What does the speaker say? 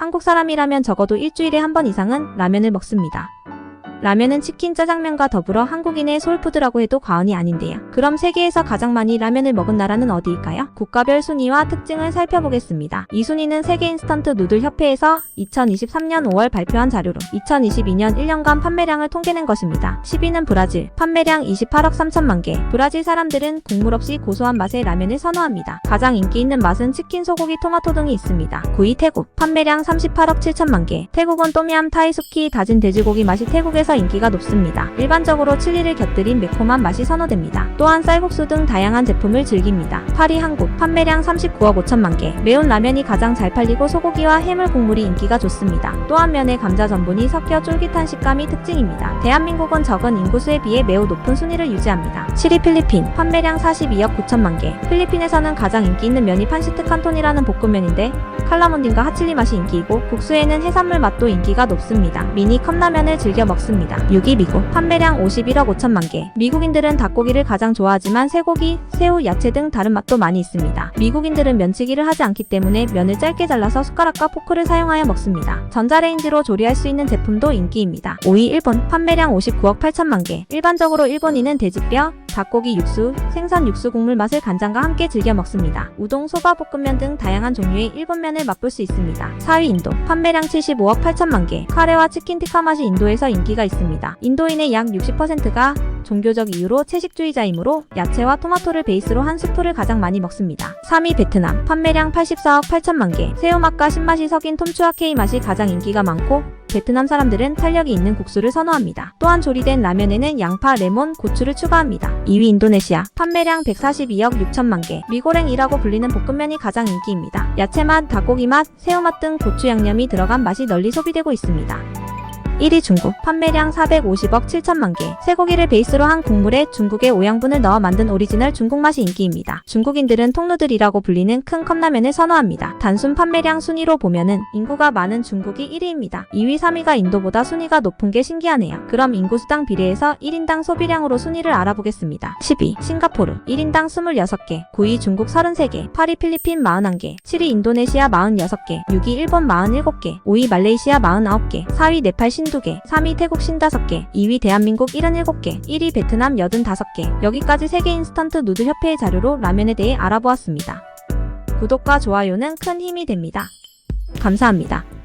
한국 사람이라면 적어도 일주일에 한 번 이상은 라면을 먹습니다. 라면은 치킨, 짜장면과 더불어 한국인의 소울푸드라고 해도 과언이 아닌데요. 그럼 세계에서 가장 많이 라면을 먹은 나라는 어디일까요? 국가별 순위와 특징을 살펴보겠습니다. 이 순위는 세계 인스턴트 누들 협회에서 2023년 5월 발표한 자료로 2022년 1년간 판매량을 통계낸 것입니다. 10위는 브라질, 판매량 28억 3천만 개. 브라질 사람들은 국물 없이 고소한 맛의 라면을 선호합니다. 가장 인기 있는 맛은 치킨, 소고기, 토마토 등이 있습니다. 9위 태국, 판매량 38억 7천만 개. 태국은 또미암 타이수키 다진 돼지고기 맛이 태국에서 인기가 높습니다. 일반적으로 칠리를 곁들인 매콤한 맛이 선호됩니다. 또한 쌀국수 등 다양한 제품을 즐깁니다. 8위 한국, 판매량 39억 5천만 개. 매운 라면이 가장 잘 팔리고 소고기와 해물 국물이 인기가 좋습니다. 또한 면에 감자 전분이 섞여 쫄깃한 식감이 특징입니다. 대한민국은 적은 인구수에 비해 매우 높은 순위를 유지합니다. 7위 필리핀, 판매량 42억 9천만 개. 필리핀에서는 가장 인기 있는 면이 판시트 칸톤이라는 볶음면인데 칼라몬딘과 하칠리 맛이 인기이고 국수에는 해산물 맛도 인기가 높습니다. 미니 컵라면을 즐겨 먹습니다. 6위 미국, 판매량 51억 5천만 개. 미국인들은 닭고기를 가장 좋아하지만 쇠고기, 새우, 야채 등 다른 맛도 많이 있습니다. 미국인들은 면치기를 하지 않기 때문에 면을 짧게 잘라서 숟가락과 포크를 사용하여 먹습니다. 전자레인지로 조리할 수 있는 제품도 인기입니다. 5위 일본, 판매량 59억 8천만 개. 일반적으로 일본인은 돼지뼈, 닭고기 육수, 생선 육수 국물 맛을 간장과 함께 즐겨 먹습니다. 우동, 소바, 볶음면 등 다양한 종류의 일본 면을 맛볼 수 있습니다. 4위 인도, 판매량 75억 8천만 개. 카레와 치킨 티카 맛이 인도에서 인기가 있습니다. 인도인의 약 60%가 종교적 이유로 채식주의자이므로 야채와 토마토를 베이스로 한 수프를 가장 많이 먹습니다. 3위 베트남, 판매량 84억 8천만 개. 새우맛과 신맛이 섞인 톰추아 케이 맛이 가장 인기가 많고 베트남 사람들은 탄력이 있는 국수를 선호합니다. 또한 조리된 라면에는 양파, 레몬, 고추를 추가합니다. 2위 인도네시아, 판매량 142억 6천만 개. 미고랭이라고 불리는 볶음면이 가장 인기입니다. 야채 맛, 닭고기 맛, 새우 맛 등 고추 양념이 들어간 맛이 널리 소비되고 있습니다. 1위 중국, 판매량 450억 7천만 개. 쇠고기를 베이스로 한 국물에 중국의 오양분을 넣어 만든 오리지널 중국 맛이 인기입니다. 중국인들은 통누들이라고 불리는 큰 컵라면을 선호합니다. 단순 판매량 순위로 보면은 인구가 많은 중국이 1위입니다. 2위, 3위가 인도보다 순위가 높은 게 신기하네요. 그럼 인구 수당 비례해서 1인당 소비량으로 순위를 알아보겠습니다. 10위, 싱가포르 1인당 26개, 9위 중국 33개, 8위 필리핀 41개, 7위 인도네시아 46개, 6위 일본 47개, 5위 말레이시아 49개, 4위 네팔 신 2개, 3위 태국 55개, 2위 대한민국 77개, 1위 베트남 85개. 여기까지 세계 인스턴트 누들 협회의 자료로 라면에 대해 알아보았습니다. 구독과 좋아요는 큰 힘이 됩니다. 감사합니다.